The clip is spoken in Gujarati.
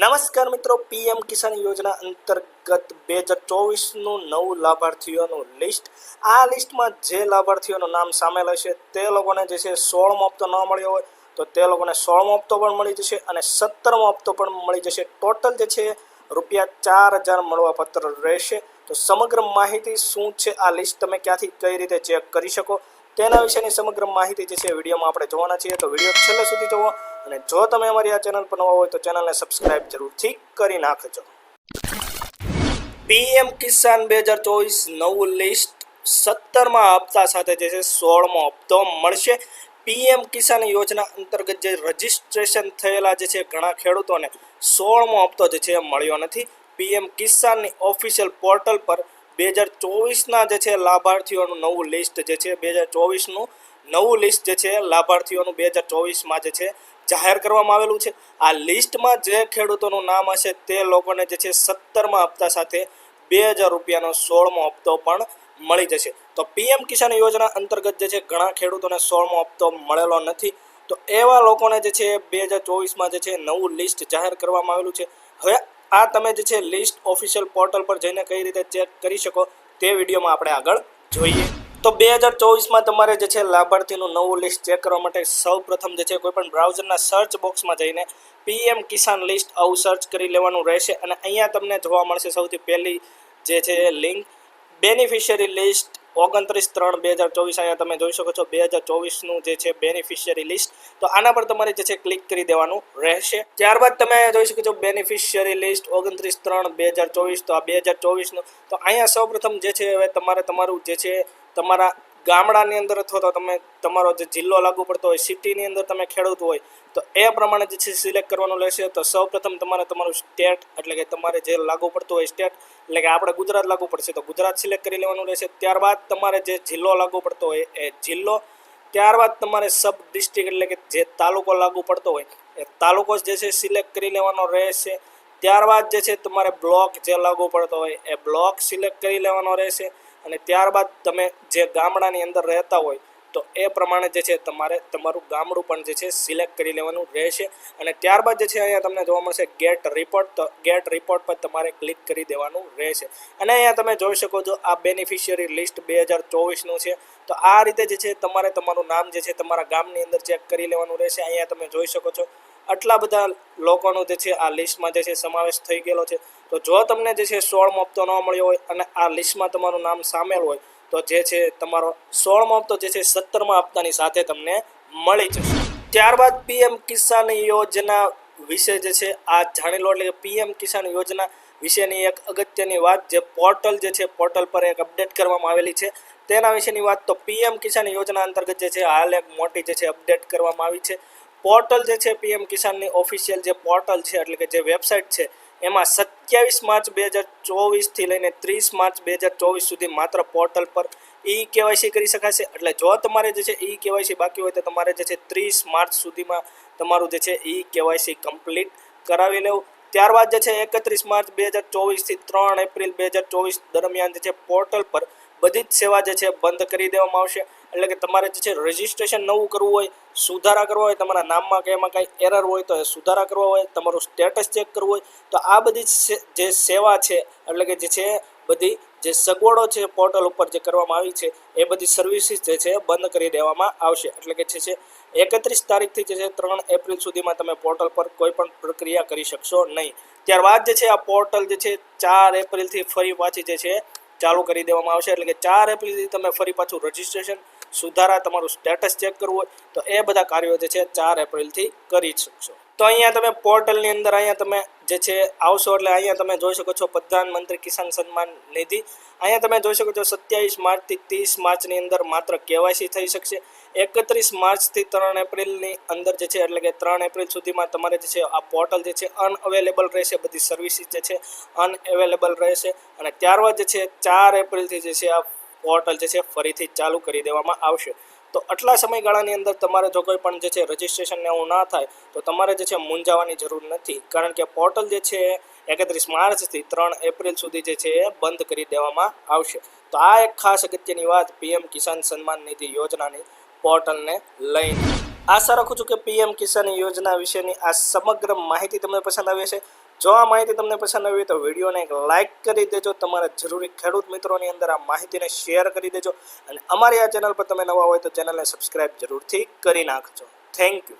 નમસ્કાર મિત્રો, પીએમ કિસાન યોજના અંતર્ગત બે હજાર ચોવીસનું નવું લાભાર્થીઓનું લિસ્ટ. આ લિસ્ટમાં જે લાભાર્થીઓનું નામ સામેલ હશે તે લોકોને જે છે સોળમો હપ્તો ન મળ્યો હોય તો તે લોકોને સોળમો હપ્તો પણ મળી જશે અને સત્તરમો હપ્તો પણ મળી જશે. ટોટલ જે છે રૂપિયા ચાર હજાર મળવા પત્ર રહેશે. તો સમગ્ર માહિતી શું છે? આ લિસ્ટ તમે ક્યાંથી કઈ રીતે ચેક કરી શકો? તેના વિશેની સમગ્ર માહિતી જે છે વિડીયોમાં આપણે જોવાના છીએ. તો વીડિયો છેલ્લે સુધી જુઓ અને જો તમે અમારી આ ચેનલ પર નવા હોય તો ચેનલને સબસ્ક્રાઇબ જરૂરથી કરી નાખજો. પીએમ કિસાન બે હજાર ચોવીસ નવું લિસ્ટ સત્તરમાં હપ્તા સાથે જે છે સોળમો હપ્તો મળશે. પીએમ કિસાન યોજના અંતર્ગત જે રજિસ્ટ્રેશન થયેલા જે છે ઘણા ખેડૂતોને સોળમો હપ્તો જે છે મળ્યો નથી. પીએમ કિસાનની ઓફિશિયલ પોર્ટલ પર બે હજાર ચોવીસના જે છે લાભાર્થીઓનું નવું લિસ્ટ જે છે બે હજાર ચોવીસનું નવું લિસ્ટ જે છે, લાભાર્થીઓનું બે હજાર ચોવીસમાં જે છે, જાહેર કરવામાં આવેલું છે. આ લિસ્ટમાં જે ખેડૂતોનું નામ હશે, તે લોકોને જે છે, સત્તરમાં હપ્તા સાથે બે હજાર રૂપિયાનો સોળમો હપ્તો પણ મળી જશે. તો પીએમ કિસાન યોજના અંતર્ગત જે છે, ઘણા ખેડૂતોને સોળમો હપ્તો મળેલો નથી. તો એવા લોકોને જે છે, બે હજાર ચોવીસમાં જે છે, નવું લિસ્ટ જાહેર કરવામાં આવેલું છે. હવે આ તમે જે છે લિસ્ટ ઓફિશિયલ પોર્ટલ પર જઈને કઈ રીતે ચેક કરી શકો, તે વિડીયોમાં આપણે આગળ જોઈએ. તો બે હજાર ચોવીસમાં તમારે જે છે લાભાર્થીનું નવું લિસ્ટ ચેક કરવા માટે સૌ પ્રથમ જે છે કોઈપણ બ્રાઉઝરના સર્ચ બોક્સમાં જઈને પીએમ કિસાન લિસ્ટ આવું સર્ચ કરી લેવાનું રહેશે અને અહીંયા તમને જોવા મળશે સૌથી પહેલી જે છે લિંક બેનિફિશિયરી લિસ્ટ ઓગણત્રીસ ત્રણ બે હજાર ચોવીસ અહીંયા તમે જોઈ શકો છો બે હજાર ચોવીસનું જે છે બેનિફિશિયરી લિસ્ટ તો આના પર તમારે જે છે ક્લિક કરી દેવાનું રહેશે. ત્યારબાદ તમે જોઈ શકો છો બેનિફિશિયરી લિસ્ટ ઓગણત્રીસ ત્રણ બે હજાર ચોવીસ, તો આ બે હજાર ચોવીસનું. તો અહીંયા સૌપ્રથમ જે છે હવે તમારે તમારું જે છે તમારા ગામડાની અંદર અથવા તો તમે તમારો જે જિલ્લો લાગુ પડતો હોય સિટીની અંદર તમે ખેડૂત હોય, તો એ પ્રમાણે જે છે સિલેક્ટ કરવાનું રહેશે તો સૌપ્રથમ તમારે તમારું સ્ટેટ એટલે કે તમારે જે લાગુ પડતું હોય સ્ટેટ એટલે કે આપણે ગુજરાત લાગુ પડશે, તો ગુજરાત સિલેક્ટ કરી લેવાનું રહેશે. ત્યારબાદ તમારે જે જિલ્લો લાગુ પડતો હોય, એ જિલ્લો. ત્યારબાદ તમારે સબ ડિસ્ટ્રિક્ટ એટલે કે જે તાલુકો લાગુ પડતો હોય, એ તાલુકો જે છે સિલેક્ટ કરી લેવાનો રહેશે. ત્યારબાદ જે છે તમારે બ્લોક જે લાગુ પડતો હોય, એ બ્લોક સિલેક્ટ કરી લેવાનો રહેશે. અને ત્યારબાદ તમે જે ગામડાની અંદર રહેતા હોય, તો એ પ્રમાણે જે છે તમારે તમારું ગામડું પણ જે છે સિલેક્ટ કરી લેવાનું રહેશે. અને ત્યારબાદ જે છે અહીંયા તમને જોવા મળશે ગેટ રિપોર્ટ તો ગેટ રિપોર્ટ પર તમારે ક્લિક કરી દેવાનું રહેશે. અને અહીંયા તમે જોઈ શકો છો આ બેનિફિશિયરી લિસ્ટ બે હજાર ચોવીસનું છે. તો આ રીતે જે છે તમારે તમારું નામ જે છે તમારા ગામની અંદર ચેક કરી લેવાનું રહેશે. અહીંયા તમે જોઈ શકો છો આટલા બધા લોકોનો જે છે આ લિસ્ટમાં જે છે સમાવેશ થઈ ગયેલો છે. તો જો તમને જે છે સોળમો હપ્તો ન મળ્યો હોય અને આ લિસ્ટમાં તમારું નામ સામેલ હોય, તો જે છે તમારો સોળમો હપ્તો જે છે સત્તરમા હપ્તાની સાથે તમને મળી જશે. ત્યારબાદ પીએમ કિસાન યોજના વિશે જે છે આ જાણી લો એટલે કે પીએમ કિસાન યોજના વિશેની એક અગત્યની વાત જે પોર્ટલ જે છે પોર્ટલ પર એક અપડેટ કરવામાં આવેલી છે. તેના વિશેની વાત તો પીએમ કિસાન યોજના અંતર્ગત જે છે હાલ એક મોટી જે છે અપડેટ કરવામાં આવી છે. પોર્ટલ જે છે પીએમ કિસાનની ઓફિશિયલ જે પોર્ટલ છે, એટલે કે જે વેબસાઇટ છે, એમાં સત્યાવીસ માર્ચ બે હજાર ચોવીસથી લઈને ત્રીસ માર્ચ બે હજાર ચોવીસ સુધી માત્ર પોર્ટલ પર ઈ કેવાયસી કરી શકાશે. એટલે જો તમારે જે છે ઈ કેવાયસી બાકી હોય તો તમારે જે છે ત્રીસ માર્ચ સુધીમાં તમારું જે છે ઈ કેવાયસી કમ્પ્લીટ કરાવી લેવું. ત્યારબાદ જે છે એકત્રીસ માર્ચ બે હજાર ચોવીસથી ત્રણ એપ્રિલ બે હજાર ચોવીસ દરમિયાન જે છે પોર્ટલ પર બધી જ સેવા જે છે બંધ કરી દેવામાં આવશે. એટલે કે તમારે જે છે રજિસ્ટ્રેશન નવું કરવું હોય, સુધારા કરવા હોય, તમારા નામમાં કે એમાં કાંઈ એરર હોય તો એ સુધારા કરવા હોય, તમારું સ્ટેટસ ચેક કરવું હોય, તો આ બધી જે સેવા છે, એટલે કે જે છે બધી જે સગવડો છે પોર્ટલ ઉપર જે કરવામાં આવી છે, એ બધી સર્વિસીસ જે છે બંધ કરી દેવામાં આવશે. એટલે કે જે છે એકત્રીસ તારીખથી જે છે ત્રણ એપ્રિલ સુધીમાં તમે પોર્ટલ પર કોઈ પણ પ્રક્રિયા કરી શકશો નહીં. ત્યારબાદ જે છે આ પોર્ટલ જે છે ચાર એપ્રિલથી ફરી પાછી જે છે ચાલુ કરી દેવામાં આવશે. એટલે કે ચાર એપ્રિલથી તમે ફરી પાછું રજિસ્ટ્રેશન સુધારા, તમારું સ્ટેટસ ચેક કરવું હોય, તો એ બધા કાર્યો જે છે ચાર એપ્રિલથી કરી શકશો. તો અહીંયા તમે પોર્ટલની અંદર અહીંયા તમે જે છે આવશો, એટલે અહીંયા તમે જોઈ શકો છો પ્રધાનમંત્રી કિસાન સન્માન નિધિ. અહીંયા તમે જોઈ શકો છો સત્યાવીસ માર્ચથી ત્રીસ માર્ચની અંદર માત્ર કેવાયસી થઈ શકશે. એકત્રીસ માર્ચથી ત્રણ એપ્રિલની અંદર જે છે એટલે કે ત્રણ એપ્રિલ સુધીમાં તમારે જે છે આ પોર્ટલ જે છે અનઅવેલેબલ રહેશે બધી સર્વિસીસ જે છે અનઅવેલેબલ રહેશે અને ત્યારબાદ જે છે ચાર એપ્રિલથી જે છે આ પોર્ટલ જે છે ફરીથી ચાલુ કરી દેવામાં આવશે તો આટલા સમયગાળાની અંદર તમારે જો કોઈ પણ જે છે રજિસ્ટ્રેશનને એવું ના થાય તો તમારે જે છે મૂંઝાવાની જરૂર નથી કારણ કે પોર્ટલ જે છે એકત્રીસ માર્ચથી ત્રણ એપ્રિલ સુધી જે છે એ બંધ કરી દેવામાં આવશે તો આ એક ખાસ અગત્યની વાત પીએમ કિસાન સન્માન નિધિ યોજનાની પોર્ટલને લઈને. આશા રાખું છું કે પીએમ કિસાન યોજના વિશેની આ સમગ્ર માહિતી તમને પસંદ આવી હશે. જો આ માહિતી તમને પસંદ આવી તો વિડીયોને એક લાઇક કરી દેજો. તમારા જરૂરી ખેડૂત મિત્રોની અંદર આ માહિતીને શેર કરી દેજો. અને અમારી આ ચેનલ પર તમે નવા હોય તો ચેનલને સબસ્ક્રાઇબ જરૂરથી કરી નાખજો. Thank you.